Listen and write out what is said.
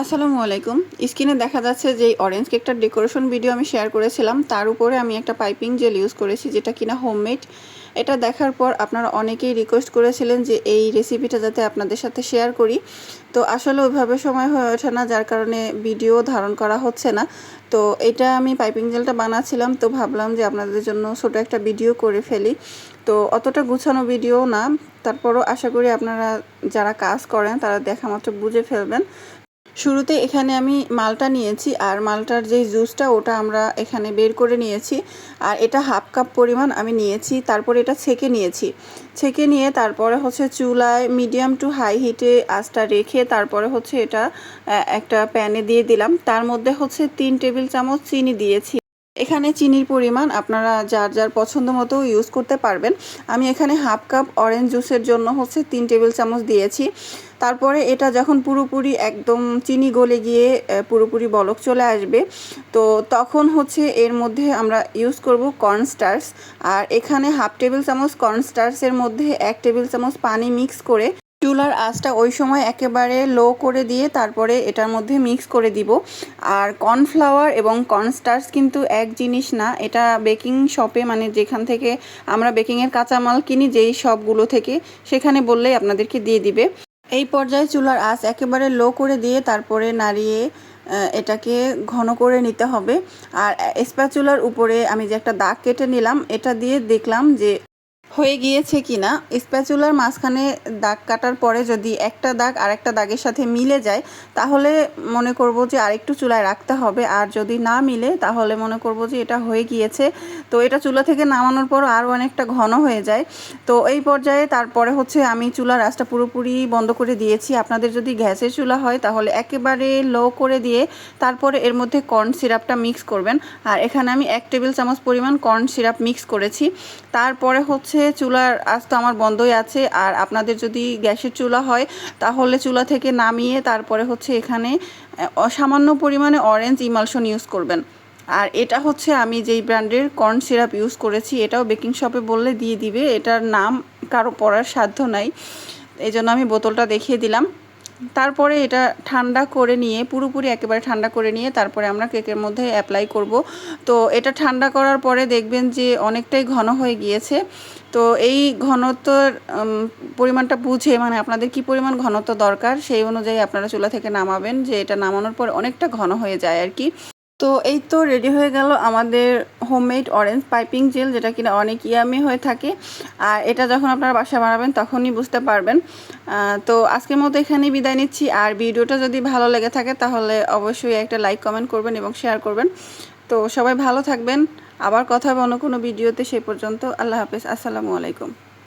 আসসালামু আলাইকুম। স্ক্রিনে দেখা যাচ্ছে যে অরেঞ্জ কেকটার ডেকোরেশন ভিডিও আমি শেয়ার করেছিলাম। তার উপরে আমি একটা পাইপিং জেল ইউজ করেছি, যেটা কিনা হোমমেড এটা দেখার পর আপনারা অনেকেই রিকোয়েস্ট করেছিলেন যে এই রেসিপিটা যাতে আপনাদের সাথে শেয়ার করি। তো আসলে ওইভাবে সময় হয়ে ওঠে না, যার কারণে ভিডিও ধারণ করা হচ্ছে না। তো এটা আমি পাইপিং জেলটা বানাচ্ছিলাম, তো ভাবলাম যে আপনাদের জন্য ছোটো একটা ভিডিও করে ফেলি। তো অতটা গুছানো ভিডিও না। তারপরও আশা করি আপনারা যারা কাজ করেন, তারা দেখা মাত্র বুঝে ফেলবেন। শুরুতে এখানে আমি মালটা নিয়েছি আর মালটার যে জুসটা ওটা আমরা এখানে বের করে নিয়েছি আর এটা হাফ কাপ পরিমাণ আমি নিয়েছি, তারপরে এটা ছেঁকে নিয়েছি। ছেঁকে নিয়ে তারপরে হচ্ছে চুলায় মিডিয়াম টু হাই হিটে আঁচটা রেখে তারপরে হচ্ছে এটা একটা প্যানে দিয়ে দিলাম। তার মধ্যে হচ্ছে তিন টেবিল চামচ চিনি দিয়েছি। এখানে চিনির পরিমাণ আপনারা যার যার পছন্দ মতো ইউজ করতে পারবেন। আমি এখানে হাফ কাপ অরেঞ্জ জুসের জন্য হচ্ছে তিন টেবিল চামচ দিয়েছি। তারপরে এটা যখন পুরোপুরি একদম চিনি গলে গিয়ে পুরোপুরি বলক চলে আসবে, তো তখন হচ্ছে এর মধ্যে আমরা ইউজ করব কর্নস্টার্স আর এখানে হাফ টেবিল চামচ কর্নস্টার্সের মধ্যে এক টেবিল চামচ পানি মিক্স করে চুলার আঁচটা ওই সময় একেবারে লো করে দিয়ে তারপরে এটার মধ্যে মিক্স করে দিব। আর কর্নফ্লাওয়ার এবং কর্নস্টার্স কিন্তু এক জিনিস না, এটা বেকিং শপে মানে যেখান থেকে আমরা বেকিংয়ের কাঁচামাল কিনি, যেই শপগুলো থেকে, সেখানে বললেই আপনাদেরকে দিয়ে দিবে। এই পর্যায়ে চুলার আঁচ একেবারে লো করে দিয়ে তারপরে নাড়িয়ে এটাকে ঘন করে নিতে হবে। আর স্প্যাচুলার উপরে আমি যে একটা দাগ কেটে নিলাম, এটা দিয়ে দেখলাম যে হয়ে গিয়েছে কি না স্প্যাচুলার মাঝখানে দাগ কাটার পরে যদি একটা দাগ আরেকটা দাগের সাথে মিলে যায়, তাহলে মনে করব যে আরেকটু চুলায় রাখতে হবে। আর যদি না মিলে, তাহলে মনে করব যে এটা হয়ে গিয়েছে। তো এটা চুলা থেকে নামানোর পর আরও অনেকটা ঘন হয়ে যায়। তো এই পর্যায়ে তারপরে হচ্ছে আমি চুলার রাসটা পুরোপুরি বন্ধ করে দিয়েছি। আপনাদের যদি গ্যাসের চুলা হয়, তাহলে একেবারে লো করে দিয়ে তারপরে এর মধ্যে কর্ন সিরাপটা মিক্স করবেন। আর এখানে আমি এক টেবিল চামচ পরিমাণ কর্ন সিরাপ মিক্স করেছি। তারপরে হচ্ছে চুলার আজ তো আমার বন্ধই আছে। আর আপনাদের যদি গ্যাসের চুলা হয়, তাহলে চুলা থেকে নামিয়ে তারপরে হচ্ছে এখানে অসামান্য পরিমাণে অরেঞ্জ ইমালশন ইউজ করবেন। আর এটা হচ্ছে আমি যেই ব্র্যান্ডের কর্ন সিরাপ ইউজ করেছি, এটাও বেকিং শপে বললে দিয়ে দিবে। এটার নাম কারও পড়ার সাধ্য নাই। এই জন্য আমি বোতলটা দেখিয়ে দিলাম। তারপরে এটা ঠান্ডা করে নিয়ে, পুরোপুরি একেবারে ঠান্ডা করে নিয়ে তারপরে আমরা কেকের মধ্যে অ্যাপ্লাই করব। তো এটা ঠান্ডা করার পরে দেখবেন যে অনেকটাই ঘন হয়ে গিয়েছে। তো এই ঘনত্বর পরিমাণটা বুঝে মানে আপনাদের কি পরিমাণ ঘনত্ব দরকার সেই অনুযায়ী আপনারা চুলা থেকে নামাবেন, যে এটা নামানোর পর অনেকটা ঘন হয়ে যায় আর কি। তো এই তো রেডি হয়ে গেল আমাদের হোমমেড অরেঞ্জ পাইপিং জেল যেটা কিনা অনেক ইয়ামি হয়ে থাকে। আর এটা যখন আপনারা বাসা বানাবেন, তখনই বুঝতে পারবেন। তো আজকের মতো এখানেই বিদায় নিচ্ছি। আর ভিডিওটা যদি ভালো লেগে থাকে, তাহলে অবশ্যই একটা লাইক কমেন্ট করবেন এবং শেয়ার করবেন। তো সবাই ভালো থাকবেন। আবার কথা হবে অন্য কোনো ভিডিওতে সেই পর্যন্ত। আল্লাহ হাফেজ। আসসালামু আলাইকুম।